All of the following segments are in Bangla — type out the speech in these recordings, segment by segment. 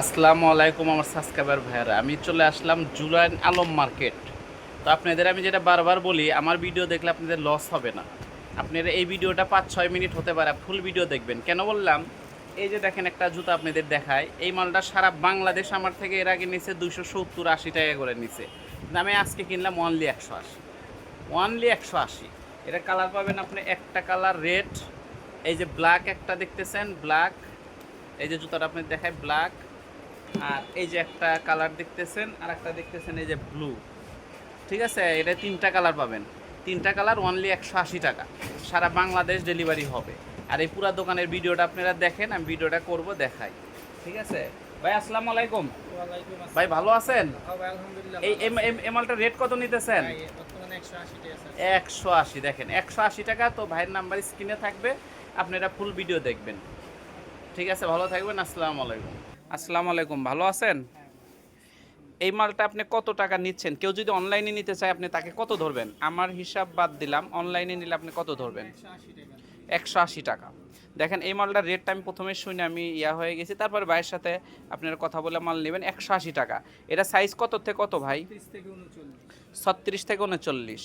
আসসালামু আলাইকুম আমার সাবস্ক্রাইবার ভাইয়ারা। আমি চলে আসলাম জুলাইন আলম মার্কেট। তো আপনাদের আমি যেটা বারবার বলি, আমার ভিডিও দেখলে আপনাদের লস হবে না। আপনারা এই ভিডিওটা পাঁচ ছয় মিনিট হতে পারে ফুল ভিডিও দেখবেন। কেন বললাম? এই যে দেখেন একটা জুতো আপনাদের দেখায় এই মালটা সারা বাংলাদেশ আমার থেকে এর আগে নিচে দুশো সত্তর আশি টাকা করে নিচে আমি আজকে কিনলাম অনলি একশো আশি। অনলি একশো আশি। এটা কালার পাবেন আপনি একটা কালার রেড এই যে ব্ল্যাক একটা দেখতেছেন ব্ল্যাক এই যে জুতোটা আপনি দেখায় ব্ল্যাক আর এই যে একটা কালার দেখতেছেন আর একটা দেখতেছেন এই যে ব্লু ঠিক আছে? এটা তিনটা কালার পাবেন। তিনটা কালার অনলি একশো আশি টাকা। সারা বাংলাদেশ ডেলিভারি হবে। আর এই পুরা দোকানের ভিডিওটা আপনারা দেখেন আমি ভিডিওটা করব দেখাই। ঠিক আছে? ভাই আসসালামু আলাইকুম। ভাই ভালো আছেন? হ্যাঁ এই এমালটা রেট কত নিতেছেন? আছি। ভাই, বর্তমানে 180 টাকা আছে। একশো আশি দেখেন একশো আশি টাকা তো ভাইয়ের নাম্বার স্ক্রিনে থাকবে। আপনারা ফুল ভিডিও দেখবেন। ঠিক আছে? ভালো থাকবেন আসসালামু আলাইকুম। আসসালামু আলাইকুম, ভালো আছেন? এই মালটা আপনি কত টাকা নিচ্ছেন? কেউ যদি অনলাইনে নিতে চায়, আপনি তাকে কত ধরবেন? আমার হিসাব বাদ দিলাম অনলাইনে নিলে আপনি কত ধরবেন? একশো আশি টাকা। দেখেন, এই মালটার রেটটা আমি প্রথমে শুনে আমি ইয়া হয়ে গেছি, তারপরে ভাইয়ের সাথে আপনার কথা বলে মাল নেবেন, একশো আশি টাকা। এটা সাইজ কত থেকে কত ভাই? 30 থেকে 39 ছত্রিশ থেকে উনচল্লিশ।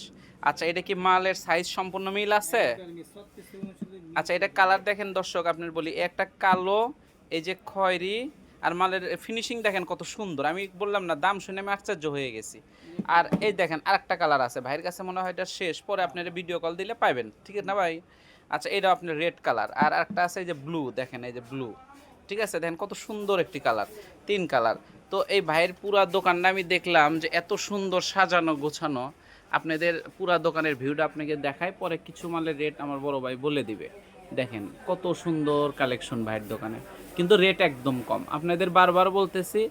আচ্ছা এটা কি মালের সাইজ সম্পূর্ণ মিল আছে? আমি 36 থেকে 39 আচ্ছা এটা কালার দেখেন দর্শক, আপনার বলি, একটা কালো, এই যে খয়েরি আর মালের ফিনিশিং দেখেন কত সুন্দর। আমি বললাম না, দাম শুনে আমি আশ্চর্য হয়ে গেছি। আর এই দেখেন আরেকটা কালার আছে। ভাইয়ের কাছে মনে হয় এটা শেষ, পরে আপনার ভিডিও কল দিলে পাবেন ঠিক আছে না ভাই? আচ্ছা এটা আপনার রেড কালার আর একটা আছে এই যে ব্লু দেখেন এই যে ব্লু ঠিক আছে? দেখেন কত সুন্দর একটি কালার তিন কালার তো এই ভাইয়ের পুরা দোকানটা আমি দেখলাম যে এত সুন্দর সাজানো, গোছানো। আপনাদের পুরা দোকানের ভিউটা আপনাকে দেখায় পরে কিছু মালের রেট আমার বড় ভাই বলে দিবে। দেখেন কত সুন্দর কালেকশন ভাইয়ের দোকানে। কিন্তু রেট একদম কম। আপনাদের বারবার বলতেছি,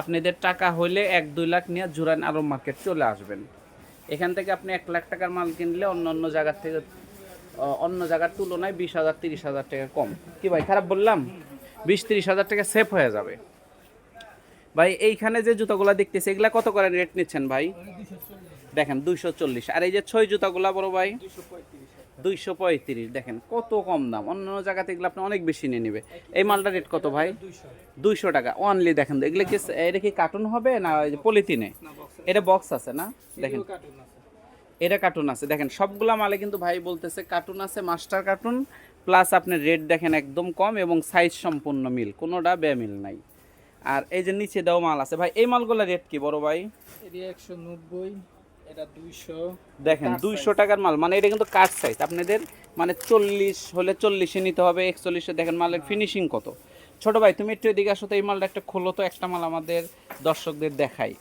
আপনাদের টাকা হইলে এক, দুই লাখ নিয়ে জুরান আরব মার্কেট চলে আসবেন। এখান থেকে আপনি এক লাখ টাকার মাল কিনলে অন্য অন্য জায়গার থেকে অন্য জায়গার তুলনায় বিশ হাজার, তিরিশ হাজার টাকা কম। কি ভাই, খারাপ বললাম? বিশ, তিরিশ হাজার টাকা সেফ হয়ে যাবে। ভাই, এইখানে যে জুতাগুলা দেখতেছি, এগুলা কত করে রেট নিচ্ছেন ভাই? দেখেন, দুইশো চল্লিশ। আর এই যে ছয় জুতাগুলা বড় ভাই? 235 দুইশো পঁয়ত্রিশ। দেখেন কত কম দাম। অন্য অন্য জায়গা থেকে আপনি অনেক বেশি নিয়ে নেবে। এই মালটার রেট কত ভাই? দুইশো টাকা। অনলি দেখেন এগুলো কি এটা কি কার্টুন হবে না পলিথিনে এটা বক্স আছে না? দেখেন। এটা কার্টুন আছে। দেখেন, সবগুলা মালে কিন্তু ভাই বলতেছে কার্টুন আছে মাস্টার কার্টুন প্লাস আপনি রেট দেখেন একদম কম এবং সাইজ সম্পূর্ণ মিল। কোনোটা বেমিল নাই। আর এই যে নিচে দেওয়া মাল আছে। ভাই, এই মালগুলোর রেট কি বড় ভাই? এটি 190 এটা 200 দেখেন দুইশো টাকার মাল মানে এটা কিন্তু কাঠ সাইজ আপনাদের মানে চল্লিশ হলে চল্লিশে নিতে হবে একচল্লিশে দেখেন মালের ফিনিশিং কত। ছোট ভাই তুমি একটু এদিকে আসো তো এই মালটা একটা খোলো তো একটা মাল আমাদের দর্শকদের দেখাই।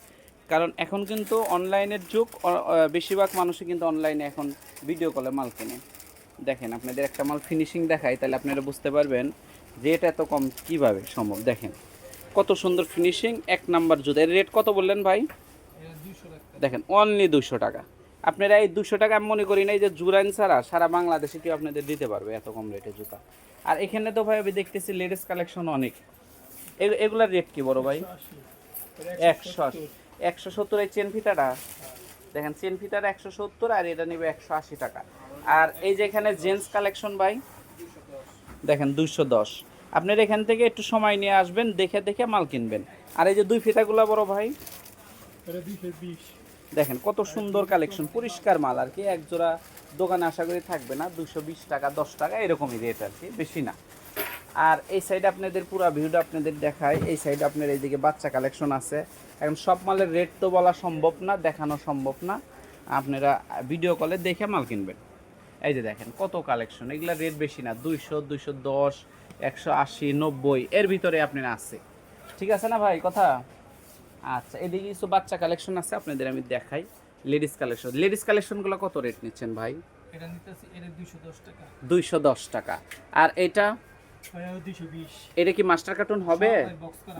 কারণ এখন কিন্তু অনলাইনের যুগ বেশিরভাগ মানুষই কিন্তু অনলাইনে এখন ভিডিও কলে মাল কেনে। দেখেন আপনাদের একটা মাল ফিনিশিং দেখাই তাহলে আপনারা বুঝতে পারবেন রেট এত কম কীভাবে সম্ভব। দেখেন কত সুন্দর ফিনিশিং এক নাম্বার জুতো। এর রেট কত বললেন ভাই? এটা 200 টাকা দেখেন অনলি দুশো টাকা। আপনারা এই দুশো টাকা আমি মনে করি না এই যে জুরাইন ছাড়া সারা বাংলাদেশে কেউ আপনাদের দিতে পারবে এত কম রেটে জুতা। আর এখানে তো ভাই আমি দেখতেছি লেডিস কালেকশন অনেক। এগুলার রেট কি বড় ভাই? একশো একশো সত্তর এই চেন ফিতাটা দেখেন চেন ফিতাটা একশো সত্তর আর এটা নেবে একশো আশি টাকা। আর এই যে এখানে জেন্টস কালেকশন ভাই, দেখেন দুইশো দশ। আপনারা এখান থেকে একটু সময় নিয়ে আসবেন, দেখে দেখে মাল কিনবেন। আর এই যে দুই ফিতাগুলো বড় ভাই? এটা 220 দেখেন, কত সুন্দর কালেকশন পরিষ্কার মাল আর কি, এক জোড়া দোকানে আশা করি থাকবে না দুশো বিশ টাকা, দশ টাকা, এরকমই রেট আর কি, বেশি না। আর এই সাইডে আপনাদের পুরো ভিউটা আপনাদের দেখায় এই সাইডে আপনার এইদিকে বাচ্চা কালেকশন আছে। এখন সব মালের রেট তো বলা সম্ভব না, দেখানো সম্ভব না। আপনারা ভিডিও কলে দেখে মাল কিনবেন। এই যে দেখেন, কত কালেকশন এগুলা রেট বেশি না, দুইশো দুইশো দশ, একশো আশি, নব্বই, এর ভিতরে আপনার আছে। ঠিক আছে না ভাই, কথা? আচ্ছা এদিকে কিছু বাচ্চা কালেকশন আছে আপনাদের আমি দেখাই। লেডিস কালেকশন লেডিস কালেকশনগুলো কত রেট নিচ্ছেন ভাই? এটা নিতেছি এটা 210 টাকা। দুইশো দশ টাকা। আর এটা? এটা 220 এটা কি মাস্টার কার্টুন হবে?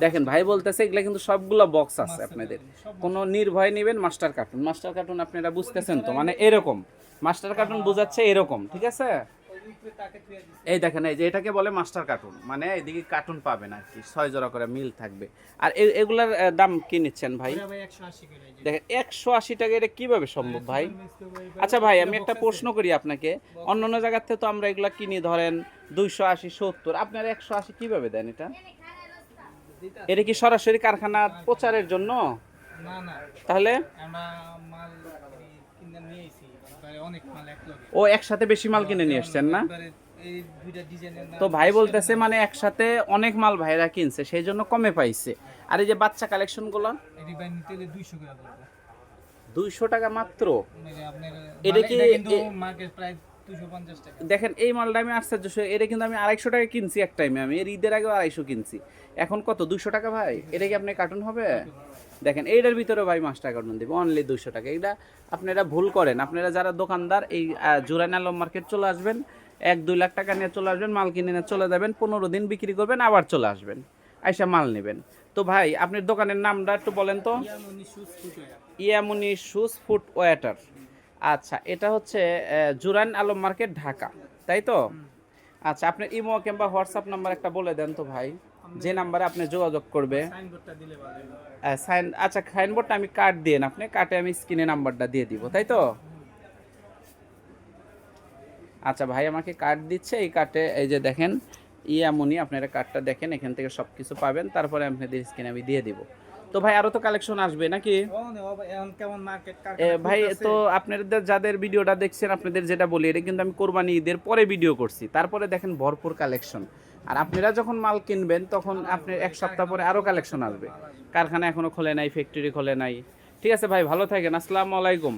দেখেন ভাই বলতেছে এগুলা কিন্তু সবগুলো বক্স আছে আপনাদের। কোনো নির্ভয় নেবেন মাস্টার কার্টুন মাস্টার কার্টুন আপনারা বুঝতেছেন তো মানে এরকম। মাস্টার কার্টুন বোঝাচ্ছে এরকম ঠিক আছে? এই দেখেন এই যে এটাকে বলে মাস্টার কার্টুন। মানে এদিকে কার্টুন পাবেন আর কি ছয় জোড়া করে মিল থাকবে। আর এগুলার দাম কি নিচ্ছেন ভাই? এটা ভাই 180 করে এই যে দেখেন একশো আশি টাকা এটা কীভাবে সম্ভব ভাই? আচ্ছা ভাই আমি একটা প্রশ্ন করি আপনাকে। অন্য অন্য জায়গার থেকে তো আমরা এগুলা কিনি ধরেন দুইশো আশি সত্তর। আপনারা একশো আশি কীভাবে দেন এটা? এটা কি সরাসরি কারখানার প্রচারের জন্য? তাহলে? ও একসাথে বেশি মাল কিনে নিয়ে এসছেন না? তো ভাই বলতেছে মানে একসাথে অনেক মাল ভাইরা কিনছে সেই জন্য কমে পাইছে। আর এই যে বাচ্চা নিতে হলে দুইশো টাকা মাত্র? মানে এটা মানে কি- মার্কেট প্রাইস দেখেন এই মালটা আমি সে- এটা কিন্তু আমি আড়াইশো টাকা কিনছি এক টাইমে আমি এর ঈদের আগেও আড়াইশো কিনছি। এখন কত দুশো টাকা ভাই? এটা কি আপনি কার্টুন হবে? দেখেন এইটার ভিতরে ভাই মাস টাকা কার্টুন দেবে অনলি দুশো টাকা। এটা আপনারা ভুল করেন। আপনারা যারা দোকানদার এই জুরাইন আলম মার্কেট চলে আসবেন এক দুই লাখ টাকা নিয়ে চলে আসবেন মাল কিনে নিয়ে চলে যাবেন পনেরো দিন বিক্রি করবেন আবার চলে আসবেন। আইসা মাল নেবেন। তো ভাই আপনার দোকানের নামটা একটু বলেন তো। ইয়ামুনি শুজ ফুট ওয়াটার আচ্ছা এটা হচ্ছে জুরান আলম মার্কেট ঢাকা তাই তো? আচ্ছা আপনার ইমো কিংবা হোয়াটসঅ্যাপ নাম্বার একটা বলে দেন তো ভাই যে নাম্বারে আপনি যোগাযোগ করবে। সাইন আচ্ছা সাইনবোর্ডটা আমি কার্ড দিন আপনি কাটে আমি স্ক্রিনে নাম্বারটা দিয়ে দিব তাই তো? আচ্ছা ভাই আমাকে কার্ড দিচ্ছে এই কার্ডে এই যে দেখেন ইয়ামুনি আপনারা কার্ডটা দেখেন এখান থেকে সব কিছু পাবেন তারপরে আপনাদের স্ক্রিনে আমি দিয়ে দিব। তো ভাই আরও তো কালেকশন আসবে নাকি? ভাই তো আপনাদের যাদের ভিডিওটা দেখছেন আপনাদের যেটা বলি এটা কিন্তু আমি কোরবানি ঈদের পরে ভিডিও করছি। তারপরে দেখেন ভরপুর কালেকশন আর আপনারা যখন মাল কিনবেন তখন আপনি এক সপ্তাহ পরে আরও কালেকশন আসবে। কারখানা এখনও খোলে নাই ফ্যাক্টরি খোলে নাই। ঠিক আছে ভাই ভালো থাকেন। আসসালামু আলাইকুম।